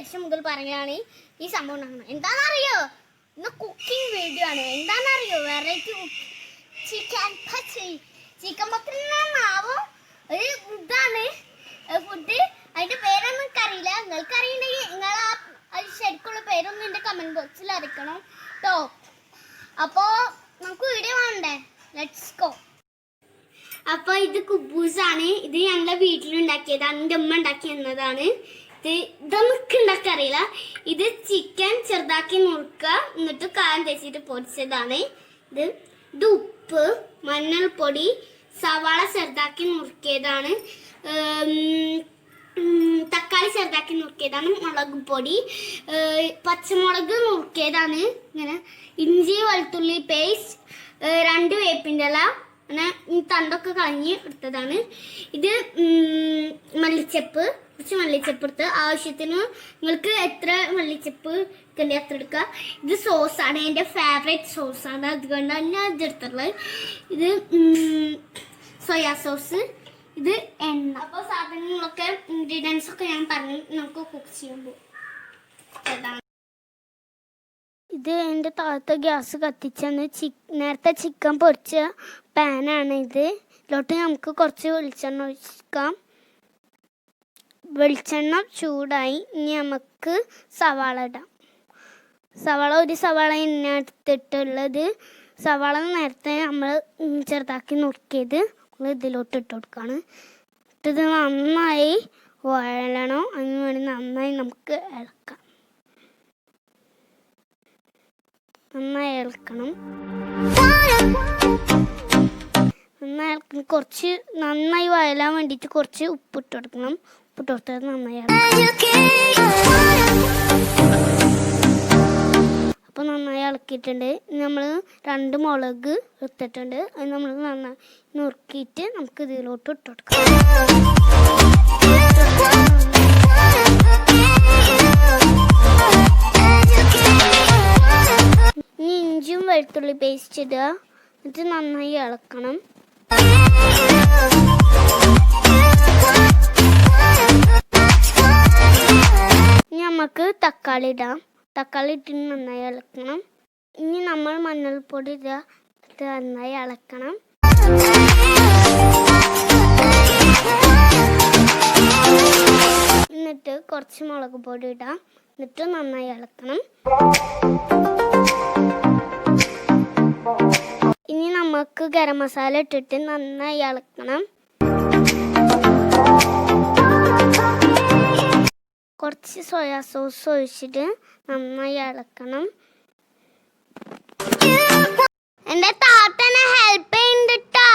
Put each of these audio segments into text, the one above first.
ലക്ഷം മുതൽ പറയുകയാണ് ഈ സംഭവം ഉണ്ടാക്കുന്നത് എന്താണെന്നറിയോ? ഇന്ന് കുക്കിംഗ് വീഡിയോ ആണ്. എന്താണെന്നറിയോ? വെറൈറ്റി ചിക്കൻ പച്ചി ചിക്കൻ പത്തിനാവും ഒരു ഇതാണ്. ഫുഡ് അതിന്റെ പേരൊന്നും എനിക്കറിയില്ല നിങ്ങൾക്ക് അറിയണമെങ്കിൽ നിങ്ങൾ ആ ശരിക്കുള്ള പേരൊന്നും എന്റെ കമന്റ് ബോക്സിൽ അറിയിക്കണം കേട്ടോ അപ്പോൾ നമുക്ക് വീഡിയോ വേണ്ടേ ലെറ്റ്സ് ഗോ അപ്പോൾ ഇത് കുബൂസാണ്. ഇത് ഞങ്ങളുടെ വീട്ടിലുണ്ടാക്കിയതാണ്. എന്റെ ഉമ്മ ഉണ്ടാക്കി തന്നതാണ് ഇത് ഇതൊന്നും ഉണ്ടാക്കാൻ അറിയില്ല ഇത് ചിക്കൻ ചെറുതാക്കി നുറുക്കുക. എന്നിട്ട് കായം തേച്ചിട്ട് പൊരിച്ചതാണ്. ഇത് ഇത് ഉപ്പ് മഞ്ഞൾപ്പൊടി സവാള ചെറുതാക്കി നുറുക്കിയതാണ്. തക്കാളി ചെറുതാക്കി നുറുക്കിയതാണ്. മുളക് പൊടി പച്ചമുളക് നുറുക്കിയതാണ്. ഇങ്ങനെ ഇഞ്ചി വെളുത്തുള്ളി പേസ്റ്റ് രണ്ട് വേപ്പിന്റെ ഇല അങ്ങനെ തണ്ടൊക്കെ കളഞ്ഞ് എടുത്തതാണ്. ഇത് മല്ലിച്ചപ്പ് കുറച്ച് മല്ലിച്ചപ്പ് എടുത്ത് ആവശ്യത്തിന് നിങ്ങൾക്ക് എത്ര മല്ലിച്ചപ്പ് കണ്ടി അത്ര എടുക്കുക. ഇത് സോസാണ് എന്റെ ഫേവറേറ്റ് സോസാണ് അതുകൊണ്ട് തന്നെ ഇത് എടുത്തുള്ളത് ഇത് സോയാ സോസ് ഇത് എണ്ണ. അപ്പോൾ സാധനങ്ങളൊക്കെ ഇൻഗ്രീഡിയൻസ് ഒക്കെ ഞാൻ പറഞ്ഞു നമുക്ക് കുക്ക് ചെയ്യുമ്പോൾ ഇത് എന്റെ താഴത്തെ ഗ്യാസ് കത്തിച്ചെന്ന് ചി നേരത്തെ ചിക്കൻ പൊരിച്ച പാനാണ് ഇത്. ഇതിലോട്ട് നമുക്ക് കുറച്ച് വെളിച്ചെണ്ണ ഒഴിക്കാം. വെളിച്ചെണ്ണ ചൂടായി ഇനി നമുക്ക് സവാള ഇടാം. സവാള ഒരു സവാള എണ്ണ എടുത്തിട്ടുള്ളത് സവാള നേരത്തെ നമ്മൾ ചെറുതാക്കി നുറുക്കിയത് നമ്മൾ ഇതിലോട്ട് ഇട്ട് കൊടുക്കുകയാണ് ഇട്ടത് നന്നായി വഴലണം. വേണ്ടി നന്നായി നമുക്ക് ഇളക്കാം. നന്നായി ഇളക്കണം. നന്നായി ഇളക്കണം. കുറച്ച് നന്നായി വയലാൻ വേണ്ടിയിട്ട് കുറച്ച് ഉപ്പിട്ട് കൊടുക്കണം. ഉപ്പിട്ട് കൊടുത്താൽ നന്നായി അപ്പോൾ നന്നായി ഇളക്കിയിട്ടുണ്ട്. നമ്മൾ രണ്ട് മുളക് എടുത്തിട്ടുണ്ട്. അത് നമ്മൾ നന്നായി നുറുക്കിയിട്ട് നമുക്ക് ഇതിലോട്ട് ഇട്ട് കൊടുക്കാം. വെളുത്തുള്ളി പേസ്റ്റ് ഇടുക. എന്നിട്ട് നന്നായി ഇളക്കണം. ഇനി നമുക്ക് തക്കാളി ഇടാം. തക്കാളി ഇട്ടിട്ട് നന്നായി ഇളക്കണം. ഇനി നമ്മൾ മഞ്ഞൾപ്പൊടി ഇടുക. ഇത് നന്നായി ഇളക്കണം. എന്നിട്ട് കുറച്ച് മുളക് പൊടി ഇടാം. എന്നിട്ട് നന്നായി ഇളക്കണം. ഇനി നമുക്ക് ഗരം മസാല ഇട്ടിട്ട് നന്നായി ഇളക്കണം. കുറച്ച് സോയാ സോസ് ഒഴിച്ചിട്ട് നന്നായി ഇളക്കണം. എന്റെ താത്തനെ ഹെൽപ്പ് ചെയ്യുന്നുണ്ടാ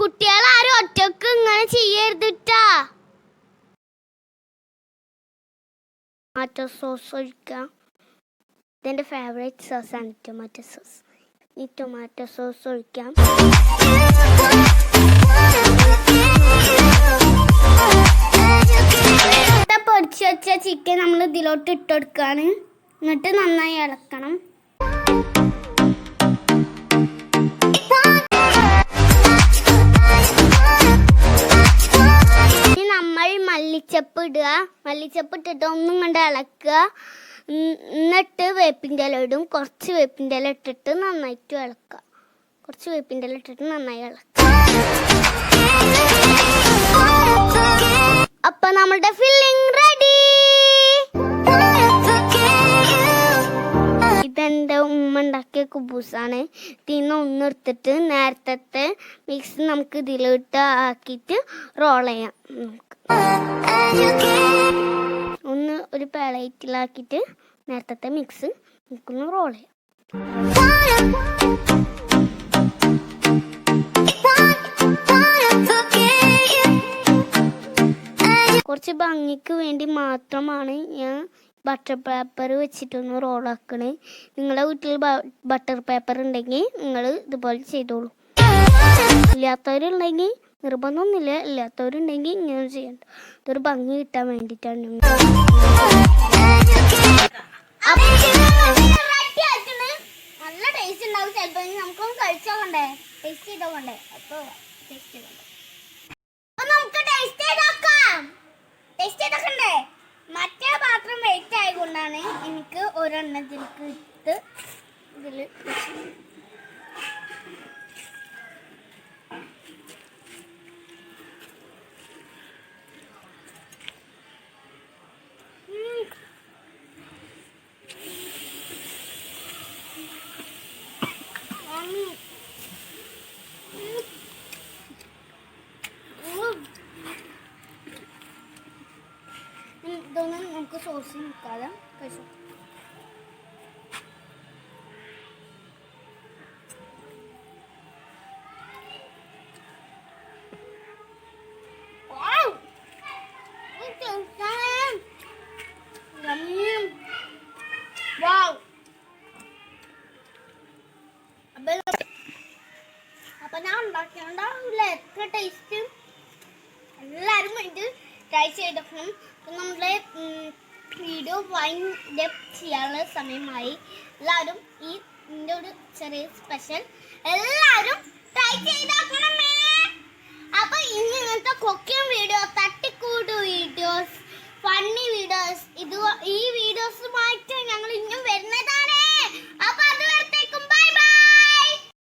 കുട്ടികളാരും ഒറ്റയ്ക്ക് ഇങ്ങനെ ചെയ്യരുതിട്ടാ. ടൊമാറ്റോ സോസ് ഒഴിക്കാം. ഇതെന്റെ ഫേവറേറ്റ് സോസാണ് ടൊമാറ്റോ സോസ് ഈ ടൊമാറ്റോ സോസ് ഒഴിക്കാം. ഇതാ പൊരിച്ച് വെച്ച ചിക്കൻ നമ്മൾ ഇതിലോട്ട് ഇട്ട് കൊടുക്കുകയാണ് എന്നിട്ട് നന്നായി ഇളക്കണം. ഇനി നമ്മൾ മല്ലിച്ചപ്പ് ഇടുക. മല്ലിച്ചപ്പ് ഇട്ടിട്ട് ഒന്നും കൊണ്ട് ഇളക്കുക. എന്നിട്ട് വേപ്പിന്റെ ഇല ഇടും കുറച്ച് വേപ്പിന്റെ ഇല ഇട്ടിട്ട് നന്നായിട്ട് ഇളക്കുക. കുറച്ച് വേപ്പിന്റെ ഇല ഇട്ടിട്ട് നന്നായി ഇളക്കുക. അപ്പൊ നമ്മളുടെ ഫില്ലിംഗ് റെഡി ഇതെന്റെ ഉമ്മ ഉണ്ടാക്കിയ കുബൂസാണ്. ഇതിന്ന് ഒന്ന് എടുത്തിട്ട് നേരത്തെ മിക്സ് നമുക്ക് ഇതിലിട്ട് ആക്കിയിട്ട് റോൾ ചെയ്യാം. നമുക്ക്. പ്ലേറ്റിലാക്കിയിട്ട് നേരത്തെ മിക്സ് നമുക്കൊന്ന് റോൾ ചെയ്യാം കുറച്ച് ഭംഗിക്ക് വേണ്ടി മാത്രമാണ് ഞാൻ ബട്ടർ പേപ്പർ വെച്ചിട്ടൊന്ന് റോളാക്കണേ നിങ്ങളുടെ വീട്ടിൽ ബട്ടർ പേപ്പർ ഉണ്ടെങ്കിൽ നിങ്ങൾ ഇതുപോലെ ചെയ്തോളൂ. ഇല്ലാത്തവരുണ്ടെങ്കിൽ നിർബന്ധമൊന്നുമില്ല. ഇല്ലാത്തവരുണ്ടെങ്കിൽ ഇങ്ങനെ ചെയ്യണ്ട. ഇതൊരു ഭംഗി കിട്ടാൻ വേണ്ടിയിട്ടാണ് നല്ല ടേസ്റ്റ് മറ്റേ പാത്രം വെയിറ്റ് ആയതുകൊണ്ടാണ് എനിക്ക് ഒരെണ്ണത്തിൽ ഇട്ട് ഇതിൽ mukaddam kaşık. അപ്പൊ ഞാൻ ഉണ്ടാക്കിയിട്ടുണ്ടാവില്ല എത്ര ടേസ്റ്റ് എല്ലാവരും വേണ്ടി ട്രൈ ചെയ്തപ്പോൾ നമ്മളെ വീഡിയോ വൈൻഡ് അപ്പ് ചെയ്യാനുള്ള സമയമായി. എല്ലാവരും ഈ ഇതിന്റെ ഒരു ചെറിയ സ്പെഷ്യൽ എല്ലാവരും ട്രൈ ചെയ്താക്കണമേ അപ്പൊ ഇനി ഇങ്ങനത്തെ കൊക്കിയും വീഡിയോ തട്ടിക്കൂട്ട് വീഡിയോസ് ഫണ്ണി വീഡിയോസ് ഇത് ഈ